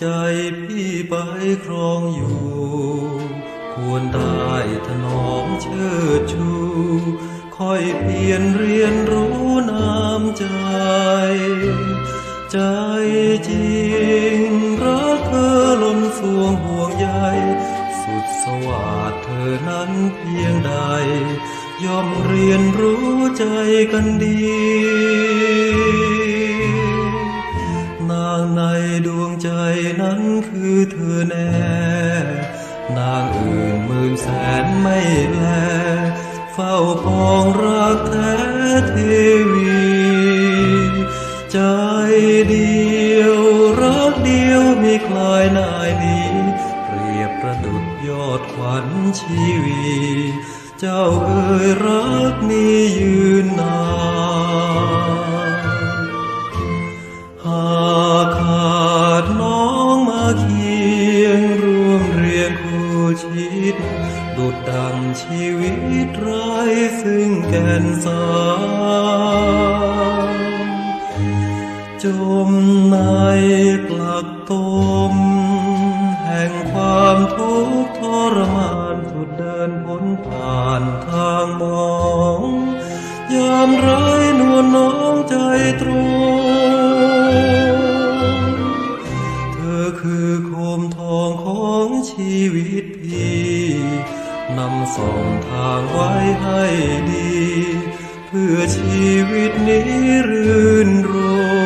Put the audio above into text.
ใจพี่ไปครองอยู่ ควรได้ถนอมเชิดชู ค่อยเพียรเรียนรู้น้ำใจ ใจจริงรักเธอล้นสวงห่วงใยสุดสวัสดเธอนั้นเพียงใด ย่อมเรียนรู้ใจกันดี ดวงใจนั้นคือเธอแน่ นางอื่นหมื่นแสนไม่แล เฝ้าปองรักแท้เทวี ใจเดียวรักเดียวมีคลายนายนี้ เปรียบประดุจยอดขวัญชีวี เจ้าเอ่ยรักนี้ยืนนาน คียงคู่ชิตดุดดังชีวิตไร้ซึ่งแก่นสารจมในปลักตม แห่งความทุกข์ทรมานสุดเดินพ้นผ่านทางมอ ชีวิตพี่นำส่องทางไว้ให้ดี เพื่อชีวิตนี้รื่นรม